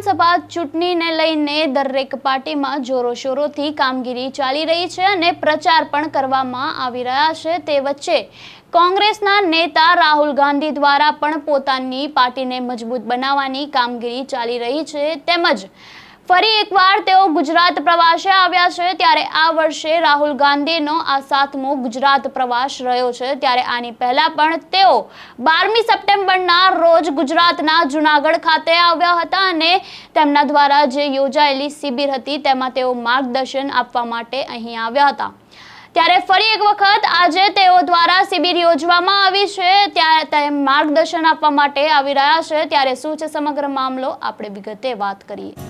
વિધાનસભા ચૂંટણીને લઈને દરેક પાર્ટીમાં જોરોશોરોથી કામગીરી ચાલી રહી છે અને પ્રચાર પણ કરવામાં આવી રહ્યા છે તે વચ્ચે કોંગ્રેસના નેતા રાહુલ ગાંધી દ્વારા પણ પોતાની પાર્ટીને મજબૂત બનાવવાની કામગીરી ચાલી રહી છે તેમજ ફરી એકવાર તેઓ ગુજરાત પ્રવાસે આવ્યા છે. ત્યારે આ વર્ષે રાહુલ ગાંધીનો આ સાતમો ગુજરાત પ્રવાસ રહ્યો છે. ત્યારે આની પહેલા પણ તેઓ બારમી સપ્ટેમ્બરના રોજ ગુજરાતના જુનાગઢ ખાતે આવ્યા હતા અને તેમના દ્વારા જે યોજાયેલી શિબિર હતી, તેમાં તેઓ માર્ગદર્શન આપવા માટે અહીં આવ્યા હતા. ત્યારે ફરી એક વખત આજે તેઓ દ્વારા શિબિર યોજવામાં આવી છે. ત્યારે તે માર્ગદર્શન આપવા માટે આવી રહ્યા છે. ત્યારે શું છે સમગ્ર મામલો? આપણે વિગતે વાત કરીએ.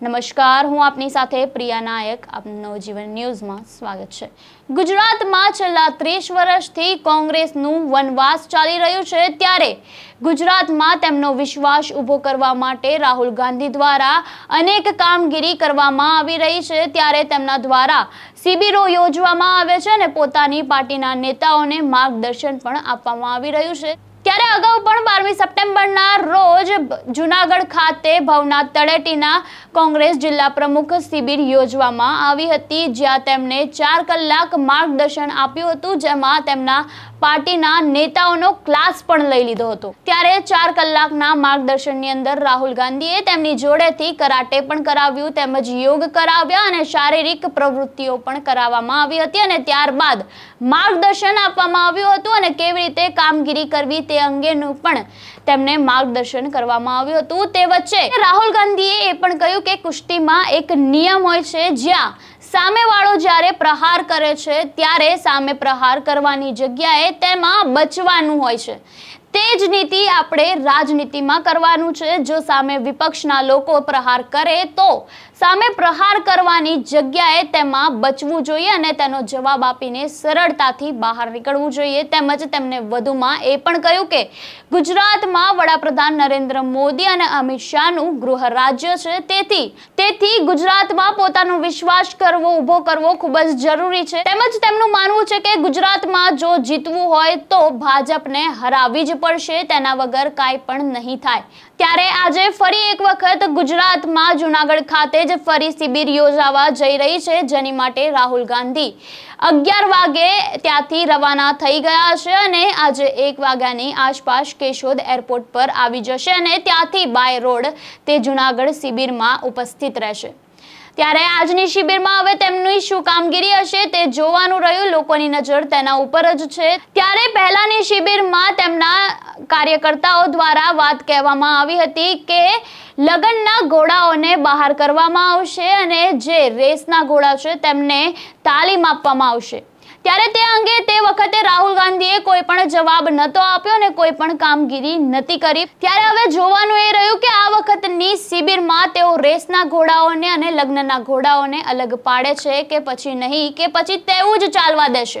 નમસ્કાર, હું આપની સાથે પ્રિયા નાયક. આપનું નવજીવન ન્યૂઝમાં સ્વાગત છે. ગુજરાતમાં છેલ્લા ત્રીસ વર્ષથી કોંગ્રેસનું વનવાસ ચાલી રહ્યું છે. ત્યારે ગુજરાતમાં તેમનો વિશ્વાસ ઊભો કરવા માટે રાહુલ ગાંધી દ્વારા અનેક કામગીરી કરવામાં આવી રહી છે. ત્યારે તેમના દ્વારા શિબિરો યોજવામાં આવે છે અને પોતાની પાર્ટીના નેતાઓને માર્ગદર્શન પણ આપવામાં આવી રહ્યું છે. ત્યારે અગાઉ પણ બારમી સપ્ટેમ્બરના રોજ જુનાગઢ ખાતે ભવનાથ તળેટીના કોંગ્રેસ જિલ્લા પ્રમુખ શિબિર યોજવામાં આવી હતી, જ્યાં તેમણે ચાર કલાક માર્ગદર્શન આપ્યું હતું, જેમાં તેમના પાર્ટીના નેતાઓનો ક્લાસ પણ લઈ લીધો હતો. ત્યારે ચાર કલાકના માર્ગદર્શનની અંદર રાહુલ ગાંધીએ તેમની જોડેથી કરાટે પણ કરાવ્યું, તેમજ યોગ કરાવ્યા અને શારીરિક પ્રવૃત્તિઓ પણ કરાવવામાં આવી હતી અને ત્યારબાદ માર્ગદર્શન આપવામાં આવ્યું હતું અને કેવી રીતે કામગીરી કરવી તે અંગેનું પણ તેમને માર્ગદર્શન કરવામાં આવ્યું હતું. તે વચ્ચે રાહુલ ગાંધીએ એ પણ કહ્યું કે કુસ્તીમાં એક નિયમ હોય છે, જ્યાં સામેવાળો જ્યારે પ્રહાર કરે છે, ત્યારે સામે પ્રહાર કરવાની જગ્યાએ તેમાં બચવાનું હોય છે. તે જ નીતિ આપણે રાજનીતિમાં કરવાનું છે. જો સામે વિપક્ષના લોકો પ્રહાર કરે તો સામે પ્રહાર કરવાની જગ્યાએ તેમાં બચવું જોઈએ અને તેનો જવાબ આપીને સરળતાથી બહાર નીકળવું જોઈએ. તેમજ તેમણે વધુમાં એ પણ કહ્યું કે, ગુજરાતમાં વડાપ્રધાન નરેન્દ્ર મોદી અને અમિત શાહનું ગૃહ રાજ્ય છે. તેથી તેથી ગુજરાતમાં પોતાનો વિશ્વાસ કરવો, ઊભો કરવો ખૂબ જ જરૂરી છે. તેમજ તેમનું માનવું છે કે, ગુજરાતમાં જો જીતવું હોય તો ભાજપને હરાવી જ પડશે. તેના વગર કાંઈ પણ નહીં થાય. ત્યારે આજે ફરી એક વખત ગુજરાતમાં જુનાગઢ ખાતે જ ફરી શિબિર યોજાવા જઈ રહી છે, જેની માટે રાહુલ ગાંધી અગિયાર વાગે ત્યાંથી રવાના થઈ ગયા છે અને આજે એક વાગ્યાની આસપાસ કેશોદ એરપોર્ટ પર આવી જશે અને ત્યાંથી બાય રોડ તે જુનાગઢ શિબિરમાં ઉપસ્થિત રહેશે. ત્યારે આજની શિબિરમાં હવે તેમની શું કામગીરી હશે તે જોવાનું રહ્યું. લોકોની નજર તેના ઉપર જ છે. ત્યારે પહેલાની શિબિરમાં તેમના કાર્યકર્તાઓ દ્વારા વાત કહેવામાં આવી હતી કે લગ્નના ઘોડાઓને બહાર કરવામાં આવશે અને જે રેસના ઘોડા છે તેમને તાલીમ આપવામાં આવશે. ત્યારે તે અંગે તે વખતે રાહુલ ગાંધીએ કોઈ પણ જવાબ નતો આપ્યો અને કોઈ પણ કામગીરી નથી કરી. ત્યારે હવે જોવાનું એ રહ્યું કે આ વખતની શિબિરમાં તેઓ રેસના ઘોડાઓને અને લગ્નના ઘોડાઓને અલગ પાડે છે કે પછી નહીં, કે પછી તેવું જ ચાલવા દેશે.